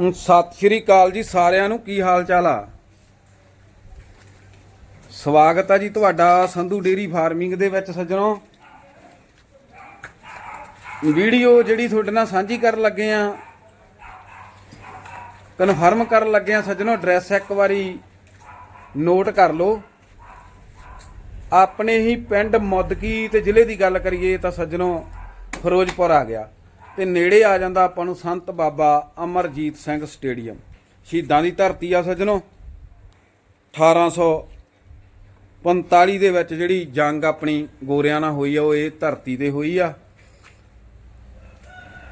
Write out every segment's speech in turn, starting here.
ਸਤਿ ਸ਼੍ਰੀ ਅਕਾਲ ਜੀ ਸਾਰਿਆਂ ਨੂੰ, ਕੀ ਹਾਲ ਚਾਲ ਆ? ਸਵਾਗਤ ਆ ਜੀ ਤੁਹਾਡਾ ਸੰਧੂ ਡੇਰੀ ਫਾਰਮਿੰਗ ਦੇ ਵਿੱਚ ਸੱਜਣੋ। ਵੀਡੀਓ ਜਿਹੜੀ ਤੁਹਾਡੇ ਨਾਲ ਸਾਂਝੀ ਕਰਨ ਲੱਗੇ ਆ ਕਨਫਰਮ ਕਰਨ ਲੱਗੇ ਆ ਸੱਜਣੋ ਐਡਰੈਸ ਇੱਕ ਵਾਰੀ ਨੋਟ ਕਰ ਲਓ। ਆਪਣੇ ਹੀ ਪਿੰਡ ਮੁੱਦਕੀ ਤੇ ਜ਼ਿਲ੍ਹੇ ਦੀ ਗੱਲ ਕਰੀਏ ਤਾਂ ਸੱਜਣੋ, ਫਿਰੋਜ਼ਪੁਰ ਆ ਗਿਆ। ਤੇ ਨੇੜੇ ਆ ਜਾਂਦਾ ਆਪਾਂ ਨੂੰ ਸੰਤ ਬਾਬਾ ਅਮਰਜੀਤ ਸਿੰਘ ਸਟੇਡੀਅਮ। ਸ਼ਹੀਦਾਂ ਦੀ ਧਰਤੀ ਆ ਸੱਜਣੋ। 1845 ਦੇ ਵਿੱਚ ਜਿਹੜੀ ਜੰਗ ਆਪਣੀ ਗੋਰਿਆਂ ਨਾਲ ਹੋਈ ਆ, ਉਹ ਇਹ ਧਰਤੀ ਤੇ ਹੋਈ ਆ।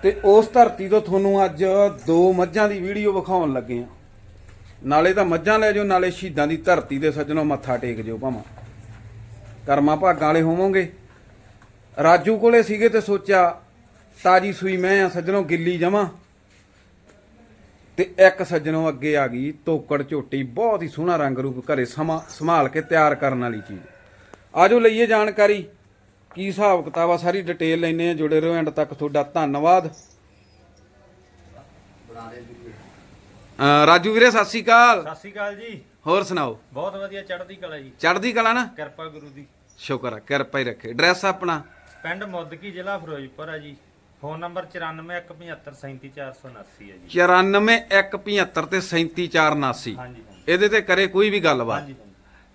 ਤੇ ਉਸ ਧਰਤੀ ਤੋਂ ਤੁਹਾਨੂੰ ਅੱਜ ਦੋ ਮੱਝਾਂ ਦੀ ਵੀਡੀਓ ਵਿਖਾਉਣ ਲੱਗੇ ਆ। ਨਾਲੇ ਤਾਂ ਮੱਝਾਂ ਲੈ ਜਾਓ, ਨਾਲੇ ਸ਼ਹੀਦਾਂ ਦੀ ਧਰਤੀ ਤੇ ਸੱਜਣੋ ਮੱਥਾ ਟੇਕ ਜਿਓ ਭਾਵਾਂ। ਕਰਮਾਂ ਭਾਗਾਂ ਵਾਲੇ ਹੋਵੋਗੇ। ਰਾਜੂ ਕੋਲੇ ਸੀਗੇ ਤੇ ਸੋਚਿਆ ਤਾਜੀ ਸੂਈ ਮੈਂ ਆ ਸੱਜਣੋ ਗਿੱਲੀ ਜਮਾ। ਤੇ ਇੱਕ ਸੱਜਣੋ ਅੱਗੇ ਆ ਗਈ ਤੋਕੜ ਝੋਟੀ ਬਹੁਤ ਹੀ ਸੋਹਣਾ ਰੰਗ ਰੂਪ ਘਰੇ ਸਮਾ ਸੰਭਾਲ ਕੇ ਤਿਆਰ ਕਰਨ ਵਾਲੀ ਚੀਜ਼। ਆਜੋ ਲਈਏ ਜਾਣਕਾਰੀ। ਕੀ ਹਿਸਾਬ ਕਿਤਾਬ ਆ? ਸਾਰੀ ਡਿਟੇਲ ਲੈਨੇ ਆ ਜੁੜੇ ਰਹੋ ਐਂਡ ਤੱਕ ਤੁਹਾਡਾ ਧੰਨਵਾਦ। ਅਹ ਰਾਜੂ ਵੀਰੇ ਸਤਿ ਸ਼੍ਰੀ ਅਕਾਲ। ਸਤਿ ਸ਼੍ਰੀ ਅਕਾਲ ਜੀ। ਹੋਰ ਸੁਣਾਓ? ਬਹੁਤ ਵਧੀਆ ਚੜ੍ਹਦੀ ਕਲਾ ਜੀ। ਚੜ੍ਹਦੀ ਕਲਾ ਨਾ? ਕਿਰਪਾ ਗੁਰੂ ਦੀ। ਸ਼ੁਕਰ ਆ ਕਿਰਪਾ ਹੀ ਰੱਖੇ। ਐਡਰੈਸ ਆਪਣਾ? ਪਿੰਡ ਮੁੱਦਕੀ ਜ਼ਿਲ੍ਹਾ ਫਿਰੋਜ਼ਪੁਰ ਹੈ ਜੀ। ਫੋਨ ਨੰਬਰ 9417537479 ਹੈ ਜੀ। 94175 ਤੇ 37479 ਹਾਂਜੀ ਇਹਦੇ ਤੇ ਕਰੇ ਕੋਈ ਵੀ ਗੱਲਬਾਤ।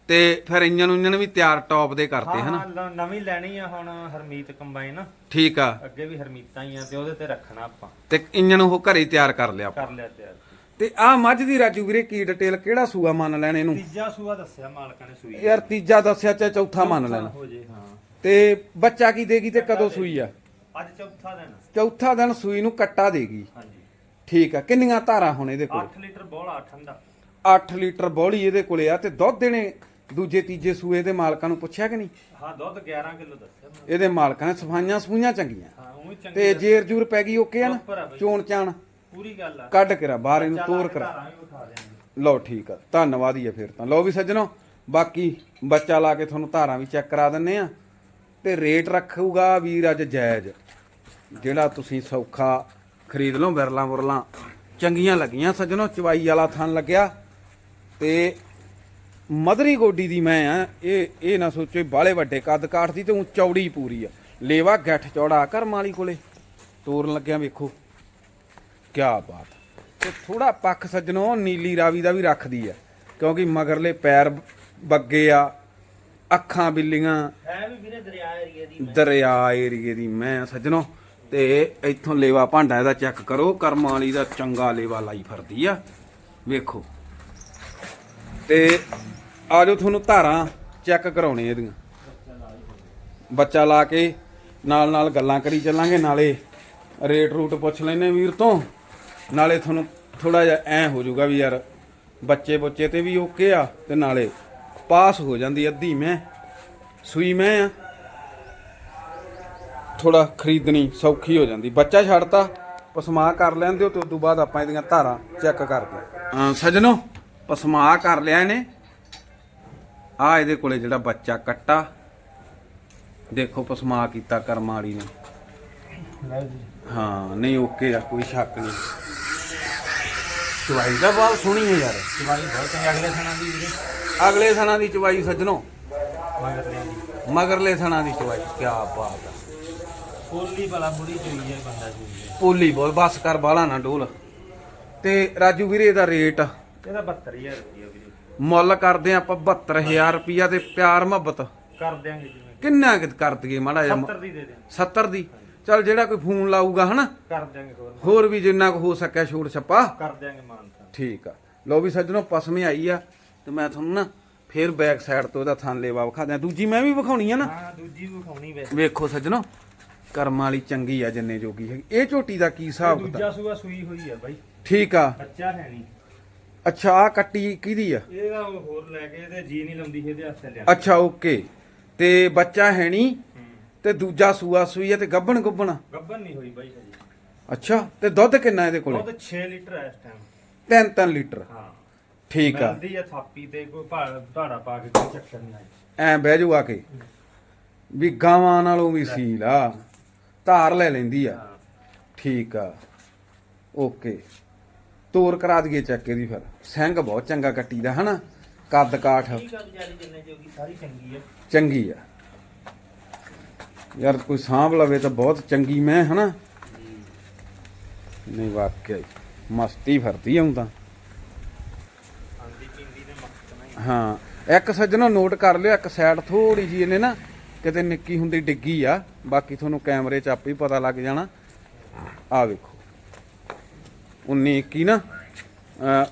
ਤੇ ਫਿਰ ਇੰਜਨ ਉਂਜਨ ਵੀ ਤਿਆਰ ਟੌਪ ਦੇ ਕਰਤੇ ਹਨਾ? ਨਵੀਂ ਲੈਣੀ ਆ ਹੁਣ ਹਰਮੀਤ ਕੰਬਾਈਨ। ਠੀਕ ਆ। ਅੱਗੇ ਵੀ ਹਰਮੀਤਾਂ ਹੀ ਆ ਤੇ ਉਹਦੇ ਤੇ ਰੱਖਣਾ ਆਪਾਂ। ਤੇ ਇੰਜਨ ਉਹ ਘਰੇ ਤਿਆਰ ਕਰ ਲਿਆ ਆਪਾਂ। ਕਰ ਲਿਆ ਤਿਆਰ। ਤੇ ਆ ਮੱਝ ਦੀ ਰਾਜੂ ਵੀਰੇ ਕੀ ਡਿਟੇਲ ਕਿਹੜਾ ਸੂਆ ਮੰਨ ਲੈਣ ਇਹਨੂੰ? ਤੀਜਾ ਸੂਆ ਦੱਸਿਆ ਮਾਲਕਾਂ ਨੇ ਸੂਈ ਯਾਰ ਤੀਜਾ ਦੱਸਿਆ ਚਾਹੇ ਚੌਥਾ ਮੰਨ ਲੈਣਾ। ਹੋ ਜੇ ਹਾਂ। ਤੇ ਬੱਚਾ ਕੀ ਦੇਗੀ ਤੇ ਕਦੋਂ ਸੂਈ ਆ? ਅੱਜ ਚੌਥਾ ਦਿਨ। ਚੌਥਾ ਦਿਨ ਸੂਈ ਨੂੰ ਕੱਟਾ ਦੇਗੀ ਹਾਂਜੀ। ਠੀਕ ਆ ਕਿੰਨੀਆਂ ਧਾਰਾਂ ਹੁਣ ਇਹਦੇ ਕੋਲ? 8 ਲੀਟਰ ਬੋਲਾ ਠੰਡਾ 8 ਲੀਟਰ ਬੋਲੀ ਇਹਦੇ ਕੋਲੇ ਆ ਤੇ ਦੁੱਧ ਦੇਣੇ ਦੂਜੇ ਤੀਜੇ ਸੂਏ ਦੇ ਮਾਲਕਾਂ ਨੂੰ ਪੁੱਛਿਆ ਕਿ ਨਹੀਂ? ਹਾਂ ਦੁੱਧ 11 ਕਿਲੋ ਦੱਸਿਆ ਮੈਂ। ਇਹਦੇ ਮਾਲਕਾਂ ਨੇ ਸਫਾਈਆਂ ਸਫੂਈਆਂ ਚੰਗੀਆਂ। ਹਾਂ ਉਹ ਵੀ ਚੰਗੀ ਤੇ ਜੇਰ ਜੂਰ ਪੈ ਗਈ ਓਕੇ ਆ ਉੱਪਰ ਆ ਨਾ ਬਈ। ਚੋਣ ਚਾਣ। ਪੂਰੀ ਗੱਲ ਆ। ਕੱਢ ਕੇ ਰਾ ਬਾਹਰ ਇਹਨੂੰ ਤੋਰ ਕਰਾ। ਧਾਰਾਂ ਵੀ ਵਿਖਾ ਦਿਆਂਗੇ। ਲਓ ਠੀਕ ਆ ਧੰਨਵਾਦ ਹੀ ਆ ਫਿਰ ਤਾਂ। ਲਓ ਵੀ ਸੱਜਣੋ ਬਾਕੀ ਬੱਚਾ ਲਾ ਕੇ ਤੁਹਾਨੂੰ ਧਾਰਾਂ ਵੀ ਚੈੱਕ ਕਰਾ ਦਿੰਨੇ ਆ। ਤੇ ਰੇਟ ਰੱਖੂਗਾ ਵੀਰ ਅੱਜ ਜਾਇਜ਼। ਜਿਹੜਾ ਤੁਸੀਂ ਸੌਖਾ ਖਰੀਦ ਲਓ ਵਿਰਲਾ ਮੁਰਲਾ ਚੰਗੀਆਂ ਲੱਗੀਆਂ ਸੱਜਣੋ ਚਵਾਈ ਵਾਲਾ ਥਣ ਲੱਗਿਆ। ਤੇ ਮਦਰੀ ਗੋਡੀ ਦੀ ਮੈਂ ਆ ਇਹ ਇਹ ਨਾ ਸੋਚੋ ਬਾਲੇ ਵੱਡੇ ਕੱਦ ਕਾਠ ਦੀ ਤੇ ਉਹ ਚੌੜੀ ਪੂਰੀ ਆ। ਲੇਵਾ ਗੱਠ ਚੌੜਾ ਕਰਮ ਵਾਲੀ ਕੋਲੇ। ਤੋਰਨ ਲੱਗਿਆ ਵੇਖੋ। ਕਿਆ ਬਾਤ। ਤੇ ਥੋੜਾ ਪੱਖ ਸੱਜਣੋ ਨੀਲੀ ਰਾਵੀ ਦਾ ਵੀ ਰੱਖਦੀ ਆ। ਕਿਉਂਕਿ ਮਗਰਲੇ ਪੈਰ ਬੱਗੇ ਆ ਅੱਖਾਂ ਬਿੱਲੀਆਂ। ਹੈ ਵੀ ਵੀਰੇ ਦਰਿਆ ਏਰੀਆ ਦੀ ਦਰਿਆ ਏਰੀਏ ਦੀ ਮੈਂ ਸੱਜਣੋ। ਤੇ ਇੱਥੋਂ ਲੇਵਾ ਭਾਂਡਾ ਇਹਦਾ ਚੈੱਕ ਕਰੋ, ਕਰਮ ਵਾਲੀ ਦਾ ਚੰਗਾ ਲੇਵਾ ਲਾਈ ਫਿਰਦੀ ਆ। ਵੇਖੋ। ਤੇ ਆਜੋ ਤੁਹਾਨੂੰ ਧਾਰਾਂ ਚੈੱਕ ਕਰਾਉਣੇ ਇਹਦੀਆਂ। ਬੱਚਾ ਲਾ ਕੇ ਨਾਲ ਨਾਲ ਗੱਲਾਂ ਕਰੀ ਚੱਲਾਂਗੇ, ਨਾਲੇ ਰੇਟ ਰੂਟ ਪੁੱਛ ਲੈਨੇ ਵੀਰ ਤੋਂ। ਨਾਲੇ ਤੁਹਾਨੂੰ ਥੋੜਾ ਜਿਹਾ ਐ ਹੋ ਜਾਊਗਾ ਵੀ ਯਾਰ ਬੱਚੇ ਬੁੱਚੇ ਤੇ ਵੀ ਓਕੇ ਆ, ਤੇ ਨਾਲੇ ਪਾਸ ਹੋ ਜਾਂਦੀ ਅੱਧੀ ਮੈਂ। ਸੂਈ ਮੈਂ ਆ। ਥੋੜਾ ਖਰੀਦਣੀ ਸੌਖੀ ਹੋ ਜਾਂਦੀ। ਬੱਚਾ ਛੱਡਤਾ ਪਸਮਾ ਕਰ ਲੈਂਦੇ ਹੋ ਤੇ ਉਸ ਤੋਂ ਬਾਅਦ ਆਪਾਂ ਇਹਦੀਆਂ ਧਾਰਾਂ ਚੈੱਕ ਕਰਦੇ ਹਾਂ। ਸਜਣੋ ਪਸਮਾ ਕਰ ਲਿਆ ਇਹਨੇ। ਆ ਇਹਦੇ ਕੋਲੇ ਜਿਹੜਾ ਬੱਚਾ ਕੱਟਾ। ਦੇਖੋ ਪਸਮਾ ਕੀਤਾ ਕਰਮ ਵਾਲੀ ਨੇ ਹਾਂ ਨਹੀਂ ਓਕੇ ਆ ਕੋਈ ਸ਼ੱਕ ਨਹੀਂ। ਚਵਾਈ ਦਾ ਬਹੁਤ ਸੋਹਣੀ ਹੈ ਯਾਰ। ਚਵਾਈ ਬਹੁਤ ਚੰਗੀ ਅਗਲੇ ਥਣਾ ਦੀ ਵੀਰੇ। ਅਗਲੇ ਥਣਾ ਦੀ ਚਵਾਈ ਸੱਜਣੋ। ਮਗਰਲੇ ਥਣਾ ਦੀ ਚਵਾਈ ਕੀ ਬਾਤ ਆ। ਫੁੱਲੀ ਭਲਾ ਬੁੜੀ ਚੋਈ ਹੈ ਬੰਦਾ ਚੋਈ ਹੈ ਪੋਲੀ ਬੋਲ ਬਸ ਕਰ ਬਾਲਾ ਨਾ ਡੋਲ। ਤੇ ਰਾਜੂ ਵੀਰੇ ਦਾ ਰੇਟ? ਇਹਦਾ 72000 ਰੁਪਇਆ ਵੀਰੇ। ਮੁੱਲ ਕਰਦੇ ਆਪਾਂ 72000 ਰੁਪਿਆ ਤੇ ਪਿਆਰ ਮੁਹੱਬਤ। ਕਰ ਦਿਆਂਗੇ ਜਿਵੇਂ ਕਿੰਨਾ ਕਿ ਕਰ ਦਈਏ ਮਾੜਾ ਜਿਹਾ 70 ਦੀ ਦੇ ਦੇ 70 ਦੀ? ਚਲ ਜਿਹੜਾ ਕੋਈ ਫੋਨ ਲਾਊਗਾ ਹਨਾ? ਕਰ ਦਿਆਂਗੇ ਹੋਰ। ਹੋਰ ਵੀ ਜਿੰਨਾ ਕੁ ਹੋ ਸਕਿਆ ਛੂਟ ਛੱਪਾ। ਕਰ ਦਿਆਂਗੇ ਮਾਨਤਾ ਠੀਕ ਆ। ਲੋ ਵੀ ਸੱਜਣੋ ਪਸਮੇ ਆਈ ਆ ਤੇ ਮੈਂ ਤੁਹਾਨੂੰ ਨਾ ਫੇਰ ਬੈਕ ਸਾਈਡ ਤੋਂ ਇਹਦਾ ਥਾਂ ਲੇਵਾ ਵਿਖਾ ਦਿਆਂ। ਦੂਜੀ ਮੈਂ ਵੀ ਵਿਖਾਉਣੀ ਆ ਨਾ। ਹਾਂ ਦੂਜੀ ਵੀ ਵਿਖਾਉਣੀ ਵੇਖੋ ਸੱਜਣੋ ਕਰਮਾਂ ਵਾਲੀ ਚੰਗੀ ਆ ਜਿੰਨੇ ਜੋਗੀ ਹੈਗੀ। ਇਹ ਝੋਟੀ ਦਾ ਕੀ ਹਿਸਾਬ ਦੂਜਾ ਕਿਤਾਬ ਸੂਆ ਸੂਈ ਹੋਈ ਹੈ ਬਾਈ। ਠੀਕ ਆ। ਬੱਚਾ ਹੈ ਨਹੀਂ। ਅੱਛਾ ਆ ਕੱਟੀ ਕਿਹਦੀ ਆ? ਇਹਦਾ ਉਹ ਹੋਰ ਲੈ ਕੇ ਤੇ ਜੀ ਨਹੀਂ ਲਾਉਂਦੀ ਇਹਦੇ ਹੱਥ ਲਿਆ। ਅੱਛਾ ਓਕੇ। ਤੇ ਬੱਚਾ ਹੈ ਨਹੀਂ ਤੇ ਦੂਜਾ ਸੂਆ ਸੂਈ ਹੈ ਤੇ ਗੱਬਣ ਗੁੱਬਣ ਗੱਬਨ ਨਹੀਂ ਹੋਈ ਬਾਈ ਹਜੇ। ਅੱਛਾ ਤੇ ਦੁੱਧ ਕਿੰਨਾ ਇਹਦੇ ਕੋਲੇ? ਉਹ 6 ਲੀਟਰ ਹੈ ਇਸ ਟਾਈਮ 3-3 ਲੀਟਰ। ਹਾਂ। ਠੀਕ ਆ। ਮਿਲਦੀ ਆ ਥਾਪੀ ਤੇ ਕੋਈ ਭਾੜਾ ਪਾ ਕੇ ਕੋਈ ਚੱਕਰ ਨਹੀਂ ਆਈ ਐ ਬਹਿ ਜਾਓ ਆ ਕੇ। ਵੀ ਗਾਵਾਂ ਨਾਲੋਂ ਵੀ ਸੀਲ ਆ। ਧਾਰ ਲੈ ਲੈਂਦੀ ਆ। ਠੀਕ ਆ। ਓਕੇ। ਤੋਰ ਕਰਾ ਦਈਏ ਚੱਕ ਇਹਦੀ ਫਿਰ। ਸਿੰਘ ਬਹੁਤ ਚੰਗਾ ਕੱਟੀ ਦਾ ਹਨਾ? ਕੱਦ ਕਾਠ। ਚੰਗੀ ਆ। ਯਾਰ ਕੋਈ ਸਾਂਭ ਲਵੇ ਤਾਂ ਬਹੁਤ ਚੰਗੀ ਮੈਂ ਹਨਾ? ਨਹੀਂ ਵਾਕਿਆ ਮਸਤੀ ਫਰਦੀ ਆਉਂ ਤਾਂ। ਆਂਦੀ ਪਿੰਦੀ ਦੇ ਮਕਤ ਨਹੀਂ ਹਾਂ। ਇੱਕ ਸੱਜਣੋ ਨੋਟ ਕਰ ਲਿਓ ਇੱਕ ਸਾਈਡ ਥੋੜੀ ਜੀ ਇਹਨੇ ਨਾ ਕਿਤੇ ਨਿੱਕੀ ਹੁੰਦੀ ਡਿੱਗੀ ਆ ਬਾਕੀ ਤੁਹਾਨੂੰ ਕੈਮਰੇ 'ਚ ਆਪੇ ਹੀ ਪਤਾ ਲੱਗ ਜਾਣਾ। ਆ ਵੇਖੋ। 19 21 ਨਾ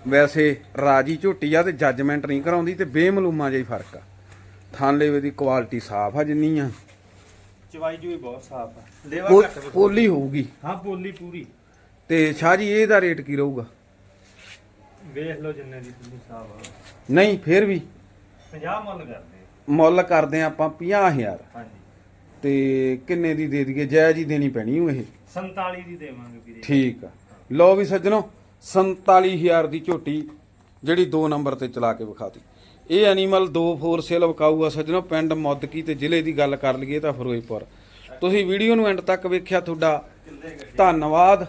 ਵੈਸੇ ਰਾਜੀ ਝੋਟੀ ਆ ਤੇ ਜੱਜਮੈਂਟ ਨਹੀਂ ਕਰਾਉਂਦੀ ਤੇ ਬੇਮਲੂਮਾ ਜਿਹਾ ਹੀ ਫ਼ਰਕ ਆ। ਥਾਨਲੇਵੇ ਦੀ ਕੁਆਲਿਟੀ ਸਾਫ਼ ਆ ਜਿੰਨੀ ਆ। ਚਵਾਈ ਜੂਈ ਬਹੁਤ ਸਾਫ਼ ਆ। ਲੇਵਾ ਘੱਟ ਪੋਲੀ ਹੋਊਗੀ। ਹਾਂ ਬੋਲੀ ਪੂਰੀ। ਤੇ ਸ਼ਾਹ ਜੀ ਇਹਦਾ ਰੇਟ ਕੀ ਰਹੂਗਾ? ਵੇਖ ਲਓ ਜਿੰਨੇ ਦੀ ਤੁਸੀਂ ਸਾਫ਼ ਆ। ਨਹੀਂ ਫਿਰ ਵੀ। 50 ਮੁੱਲ ਕਰਦੇ। ਮੁੱਲ ਕਰਦੇ ਆ ਆਪਾਂ 50000 ਹਾਂਜੀ। ਤੇ ਕਿੰਨੇ ਦੀ ਦੇ ਦਈਏ? ਜਾਇਜ਼ ਹੀ ਦੇਣੀ ਪੈਣੀ ਉਹ ਇਹ। 47 ਦੀ ਦੇਵਾਂਗੇ ਵੀਰੇ। ਠੀਕ ਆ। ਲਓ ਵੀ ਸੱਜਣੋ 47000 ਦੀ ਝੋਟੀ ਜਿਹੜੀ 2 ਨੰਬਰ ਤੇ ਚਲਾ ਕੇ ਵਿਖਾਤੀ। ਇਹ ਐਨੀਮਲ 2 ਫੋਰ ਸੇਲ ਵਿਕਾਊ ਆ ਸੱਜਣੋ ਪਿੰਡ ਮੁੱਦਕੀ ਤੇ ਜ਼ਿਲ੍ਹੇ ਦੀ ਗੱਲ ਕਰ ਲਈਏ ਤਾਂ ਫਿਰੋਜ਼ਪੁਰ। ਤੁਸੀਂ ਵੀਡੀਓ ਨੂੰ ਐਂਡ ਤੱਕ ਵੇਖਿਆ ਤੁਹਾਡਾ ਧੰਨਵਾਦ।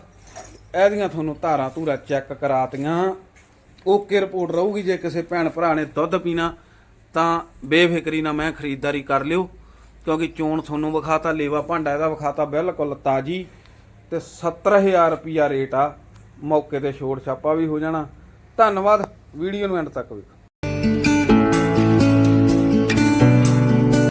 ਇਹਦੀਆਂ ਤੁਹਾਨੂੰ ਧਾਰਾਂ ਧੂਰਾ ਚੈੱਕ ਕਰਾਤੀਆਂ। ਓਕੇ ਰਿਪੋਰਟ ਰਹੂਗੀ ਜੇ ਕਿਸੇ ਭੈਣ ਭਰਾ ਨੇ ਦੁੱਧ ਪੀਣਾ ਤਾਂ ਬੇਫਿਕਰੀ ਨਾਲ ਮੈਂ ਖਰੀਦਦਾਰੀ ਕਰ ਲਿਓ, ਕਿਉਂਕਿ ਚੋਣ ਤੁਹਾਨੂੰ ਵਿਖਾਤਾ, ਲੇਵਾ ਭਾਂਡਾ ਇਹਦਾ ਵਿਖਾਤਾ ਬਿਲਕੁਲ ਤਾਜੀ ਤੇ 70000 ਰੁਪਿਆ ਰੇਟ ਆ। ਮੌਕੇ ਤੇ ਛੋੜ ਛਾਪਾ ਵੀ ਹੋ ਜਾਣਾ। ਧੰਨਵਾਦ, ਵੀਡੀਓ ਨੂੰ ਐਂਡ ਤੱਕ ਵੇਖੋ।